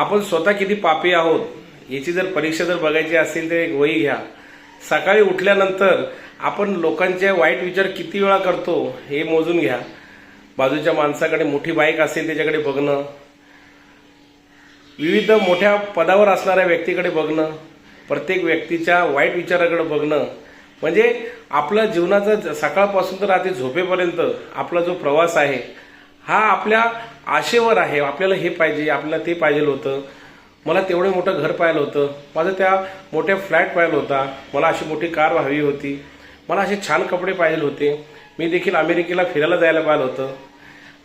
आपण स्वतः किती पापी आहोत याची जर परीक्षा जर बघायची असेल तर एक वही घ्या. सकाळी उठल्यानंतर आपण लोकांचे वाईट विचार किती वेळा करतो हे मोजून घ्या. बाजूच्या माणसाकडे मोठी बाईक असेल त्याच्याकडे बघणं. विविध मोठ्या पदावर असणाऱ्या व्यक्तीकडे बघणं. प्रत्येक व्यक्तीच्या वाईट विचाराकडे बघणं. म्हणजे आपल्या जीवनाचा सकाळपासून तर रात्री झोपेपर्यंत आपला जो प्रवास आहे हा आपल्या आशेवर आहे. आपल्याला हे पाहिजे आपल्याला ते पाहिजे होतं. मला तेवढं मोठं घर पाहिलं होतं. माझं त्या मोठ्या फ्लॅट पाहिलं होता. मला अशी मोठी कार हवी होती. मला असे छान कपडे पाहिजे होते. मी देखील अमेरिकेला फिरायला जायला पाहिलं होतं.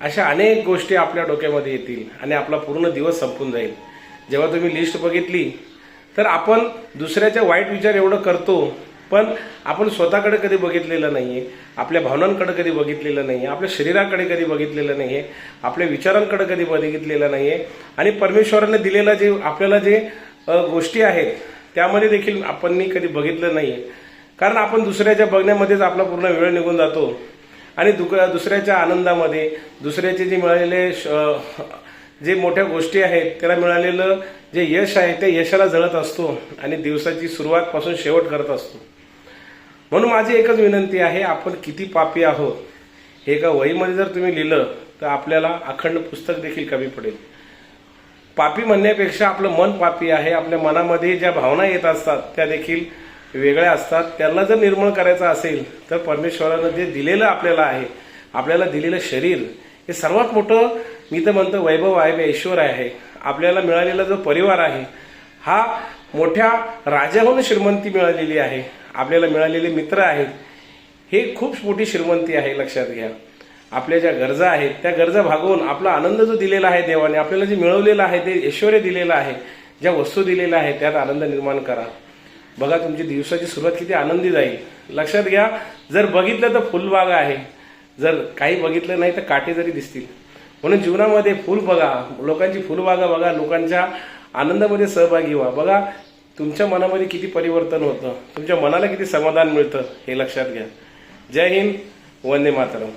अशा अनेक गोष्टी आपल्या डोक्यामध्ये येतील आणि आपला पूर्ण दिवस संपून जाईल. जेव्हा तुम्ही लिस्ट बघितली तर आपण दुसऱ्याच्या वाईट विचार एवढं करतो पण आपण स्वतःकडे कधी बघितलेलं नाही आहे आपल्या भावनांकडे कधी बघितलेलं नाही आहे आपल्या शरीराकडे कधी बघितलेलं नाही आहे आपल्या विचारांकडे कधी बघितलेलं नाही आहे आणि परमेश्वराने दिलेला जे आपल्याला जे गोष्टी आहेत त्यामध्ये देखील आपण कधी बघितलं नाही आहे कारण आपण दुसऱ्याच्या बघण्यामध्येच आपला पूर्ण वेळ निघून जातो. आणि दुक दुसऱ्याच्या आनंदामध्ये दुसऱ्याचे जे मिळालेले श- जे मोठ्या गोष्टी आहेत त्याला मिळालेलं जे यश आहे त्या यशाला जळत असतो आणि दिवसाची सुरुवातपासून शेवट करत असतो. म्हणून माझी एकच विनंती आहे आपण किती पापी आहोत हे एका वहीमध्ये जर तुम्ही लिहिलं तर आपल्याला अखंड पुस्तक देखील कमी पडेल. पापी म्हणण्यापेक्षा आपलं मन पापी आहे आपल्या मनामध्ये ज्या भावना येत असतात त्या देखील वेगळ्या असतात. त्यांना जर निर्मळ करायचं असेल तर परमेश्वरानं जे दिलेलं आपल्याला आहे आपल्याला दिलेलं शरीर हे सर्वात मोठं मी तर म्हणतो वैभव आहे ऐश्वर आहे. आपल्याला मिळालेला जो परिवार आहे हा मोठ्या राजाहून श्रीमंती मिळालेली आहे. आपल्याला मिळालेले मित्र आहेत. हे खूप मोठी श्रीमंती आहे लक्षात घ्या. आपल्या ज्या गरजा आहेत त्या गरजा भागवून आपला आनंद जो दिलेला आहे देवाने आपल्याला जे मिळवलेलं आहे ते ऐश्वर दिलेलं आहे ज्या वस्तू दिलेल्या आहेत त्यात आनंद निर्माण करा. बघा तुमची दिवसाची सुरुवात किती आनंदी जाईल. लक्षात घ्या जर बघितलं तर फुलबाग आहे. जर काही बघितलं नाही तर काटे जरी दिसतील. म्हणून जीवनामध्ये फुल बघा. लोकांची फुलबागा बघा. लोकांच्या आनंदामध्ये सहभागी व्हा. बघा तुमच्या मनामध्ये किती परिवर्तन होतं. तुमच्या मनाला किती समाधान मिळतं हे लक्षात घ्या. जय हिंद वंदे मातरम.